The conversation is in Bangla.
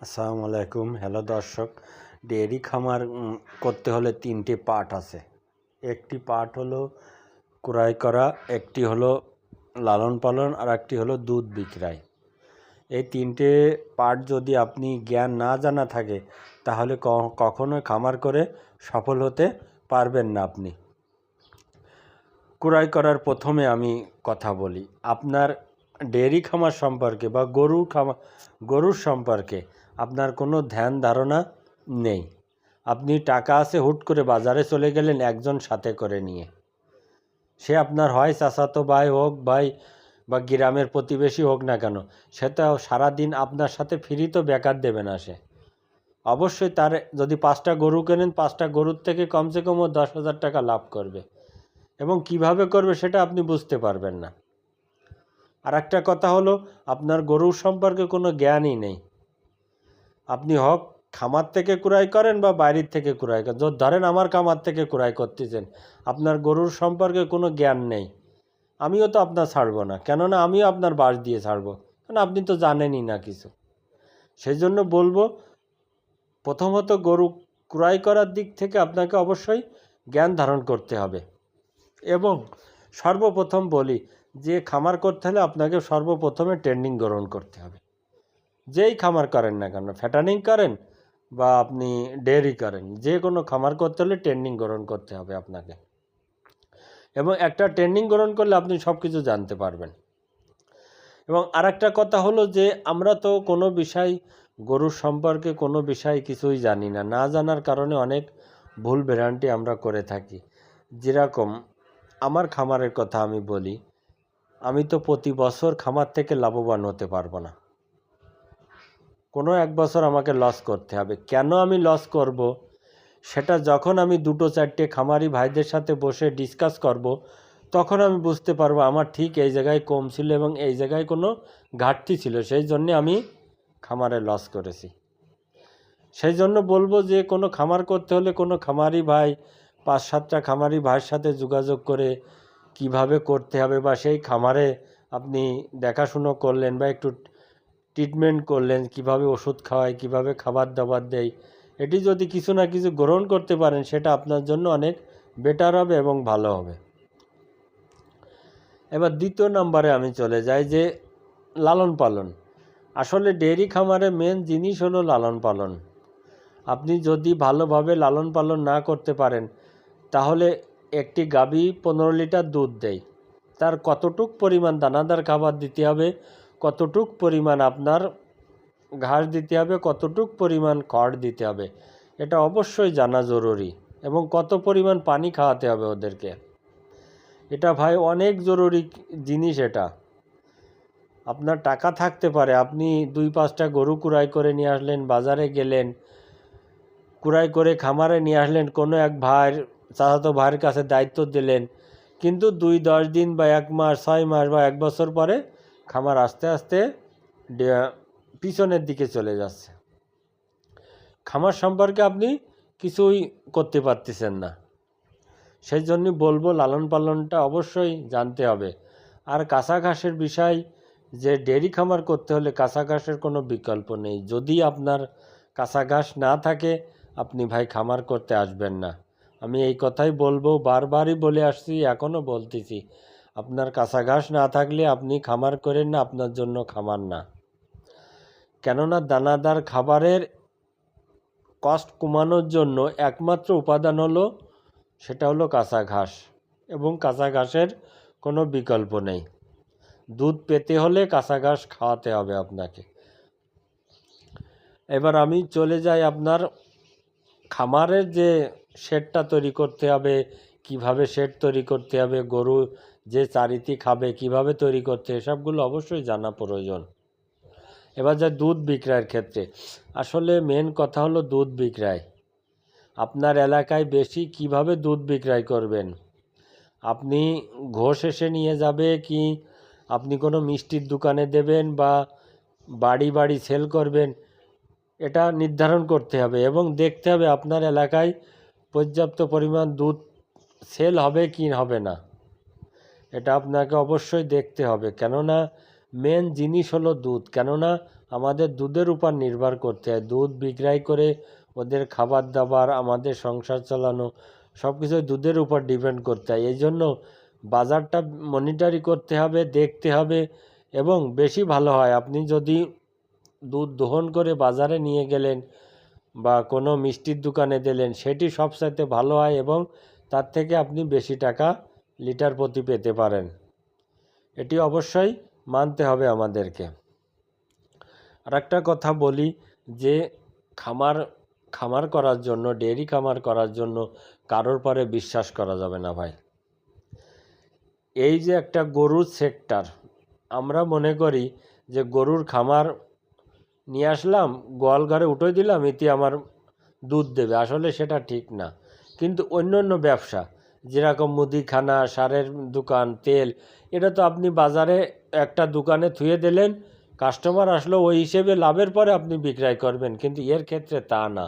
আসসালামু আলাইকুম। হ্যালো দর্শক, ডেয়ারি খামার করতে হলে তিনটি পার্ট আছে। একটি পার্ট হলো ক্রয় করা, একটি হলো লালন পালন, আর একটি হলো দুধ বিক্রয়। এই তিনটে পার্ট যদি আপনি জ্ঞান না জানা থাকে, তাহলে ক- কখনোই খামার করে সফল হতে পারবেন না আপনি। ক্রয় করার প্রথমে আমি কথা বলি। আপনার ডেয়ারি খামার সম্পর্কে বা গরুর খামার গরুর সম্পর্কে আপনার কোনো ধ্যান ধারণা নেই। আপনি টাকা আছে হুট করে বাজারে চলে গেলেন একজন সাথে করে নিয়ে। সে আপনার হয় চাচাতো ভাই হোক ভাই বা গ্রামের প্রতিবেশী হোক না কেন, সে তো সারাদিন আপনার সাথে ফ্রি তো বেকার দেবে না সে। অবশ্যই তার যদি পাঁচটা গরু কেনেন, পাঁচটা গরুর থেকে কমসে কম ও দশ হাজার টাকা লাভ করবে। এবং কীভাবে করবে সেটা আপনি বুঝতে পারবেন না। আর একটা কথা হলো, আপনার গরুর সম্পর্কে কোনো জ্ঞানই নেই। আপনি হোক খামার থেকে কুড়াই করেন বা বাইরের থেকে কুড়াই করেন? ধরেন আমার খামার থেকে কুড়াই করতেছেন। আপনার গরুর সম্পর্কে কোনো জ্ঞান নেই। আমিও তো আপনার ছাড়বো না। কেননা আমিও আপনার বাস দিয়ে ছাড়বো। কারণ আপনি তো জানেনই না কিছু। সেই জন্য বলব, প্রথমত গরু ক্রয় করার দিক থেকে আপনাকে অবশ্যই জ্ঞান ধারণ করতে হবে। এবং সর্বপ্রথম বলি, যে খামার করতে হলে আপনাকে সর্বপ্রথমে ট্রেনিং গ্রহণ করতে হবে। যেই খামার করেন না কেন, ফ্যাটানিং করেন বা আপনি ডেয়ারি করেন, যে কোনো খামার করতে হলে ট্রেনিং গ্রহণ করতে হবে আপনাকে। এবং একটা ট্রেনিং গ্রহণ করলে আপনি সব কিছু জানতে পারবেন। এবং আরেকটা কথা হলো যে, আমরা তো কোনো বিষয় গরুর সম্পর্কে কোনো বিষয় কিছুই জানি না। না জানার কারণে অনেক ভুল ভ্রান্তি আমরা করে থাকি। যেরকম আমার খামারের কথা আমি বলি, আমি তো প্রতি বছর খামার থেকে লাভবান হতে পারব না। কোনো এক বছর আমাকে লস করতে হবে। কেন আমি লস করব? সেটা যখন আমি দুটো চারটে খামারি ভাইদের সাথে বসে ডিসকাস করব, তখন আমি বুঝতে পারব আমার ঠিক এই জায়গায় কম ছিল এবং এই জায়গায় কোনো ঘাটতি ছিল। সেই জন্যে আমি খামারে লস করেছি। সেই জন্য বলব যে, কোনো খামার করতে হলে কোনো খামারি ভাই, পাঁচ সাতটা খামারি ভাইয়ের সাথে যোগাযোগ করে কীভাবে করতে হবে বা সেই খামারে আপনি দেখাশুনো করলেন বা একটু ট্রিটমেন্ট করলেন, কীভাবে ওষুধ খাওয়ায়, কীভাবে খাবার দাবার দেয়, এটি যদি কিছু না কিছু গ্রহণ করতে পারেন, সেটা আপনার জন্য অনেক বেটার হবে এবং ভালো হবে। এবার দ্বিতীয় নম্বরে আমি চলে যাই যে লালন পালন। আসলে ডেয়ারি খামারে মেন জিনিস হলো লালন পালন। আপনি যদি ভালোভাবে লালন পালন না করতে পারেন, তাহলে একটি গাভী পনেরো লিটার দুধ দেয়। তার কতটুক পরিমাণ দানাদার খাবার দিতে হবে কতটুক পরিমাণ আপনার ঘাস দিতে হবে, কতটুক পরিমাণ খড় দিতে হবে, এটা অবশ্যই জানা জরুরি এবং কত পরিমাণ পানি খাওয়াতে হবে ওদেরকে। এটা ভাই অনেক জরুরি জিনিস এটা। আপনার টাকা থাকতে পারে, আপনি দুই পাঁচটা গরু কুড়াই করে নিয়ে আসলেন, বাজারে গেলেন, কুড়াই করে খামারে নিয়ে আসলেন, কোনো এক ভাইয়ের, চাচাতো ভাইয়ের কাছে দায়িত্ব দিলেন, কিন্তু দুই দশ দিন বা এক মাস, ছয় মাস বা এক বছর পরে খামার আস্তে আস্তে পিছনের দিকে চলে যাচ্ছে। খামার সম্পর্কে আপনি কিছুই করতে পারতেছেন না। সেই জন্য বলব লালন পালনটা অবশ্যই জানতে হবে। আর কাঁচা ঘাসের বিষয়, যে ডেরি খামার করতে হলে কাঁচা ঘাসের কোনো বিকল্প নেই। যদি আপনার কাঁচা ঘাস না থাকে, আপনি ভাই খামার করতে আসবেন না। আমি এই কথাই বলব, বারবারই বলে আসছি, এখনও বলতেছি। আপনার কাঁচা ঘাস না থাকলে আপনি খামার করেন না, আপনার জন্য খামার না। কেননা দানাদার খাবারের কষ্ট কমানোর জন্য একমাত্র উপাদান হলো, সেটা হলো কাঁচা ঘাস এবং কাঁচা ঘাসের কোনো বিকল্প নেই। দুধ পেতে হলে কাঁচা ঘাস খাওয়াতে হবে আপনাকে। এবার আমি চলে যাই আপনার খামারের যে শেডটা তৈরি করতে হবে, কীভাবে শেড তৈরি করতে হবে, গরু যে চারিতি খাবে, কীভাবে তৈরি করতে এসবগুলো অবশ্যই জানা প্রয়োজন। এবার যা দুধ বিক্রয়ের ক্ষেত্রে, আসলে মেন কথা হলো দুধ বিক্রয়। আপনার এলাকায় বেশি কীভাবে দুধ বিক্রয় করবেন? আপনি ঘোষ এসে নিয়ে যাবে কি আপনি কোনো মিষ্টির দোকানে দেবেন বা বাড়ি বাড়ি সেল করবেন? এটা নির্ধারণ করতে হবে এবং দেখতে হবে আপনার এলাকায় পর্যাপ্ত পরিমাণ দুধ সেল হবে কি হবে না। এটা আপনাকে অবশ্যই দেখতে হবে। কেননা মেন জিনিস হলো দুধ। কেননা, আমাদের দুধের উপর নির্ভর করতে হয়। দুধ বিক্রয় করে ওদের খাবার দাবার, আমাদের সংসার চালানো সব কিছু দুধের উপর ডিপেন্ড করতে হয়। এই জন্য বাজারটা মনিটারি করতে হবে, দেখতে হবে এবং বেশি ভালো হয়। আপনি যদি দুধ দহন করে বাজারে নিয়ে গেলেন বা কোনো মিষ্টির দোকানে দিলেন, সেটি সবচাইতে ভালো হয় এবং তার থেকে আপনি বেশি টাকা লিটার প্রতি পেতে পারেন। এটি অবশ্যই মানতে হবে আমাদেরকে। আর একটা কথা বলি যে, খামার খামার করার জন্য, ডেয়ারি খামার করার জন্য কারোর পরে বিশ্বাস করা যাবে না ভাই। এই যে একটা গরুর সেক্টর আমরা মনে করি যে গরুর খামার নিয়ে আসলাম, গোয়াল ঘরে উঠে দিলাম এতে আমার দুধ দেবে। আসলে সেটা ঠিক না। কিন্তু অন্য অন্য ব্যবসা যেরকম মুদিখানা, সারের দোকান, তেল, এটা তো আপনি বাজারে একটা দোকানে থুয়ে দিলেন, কাস্টমার আসলো, ওই হিসেবে লাভের পরে আপনি বিক্রয় করবেন, কিন্তু এর ক্ষেত্রে তা না।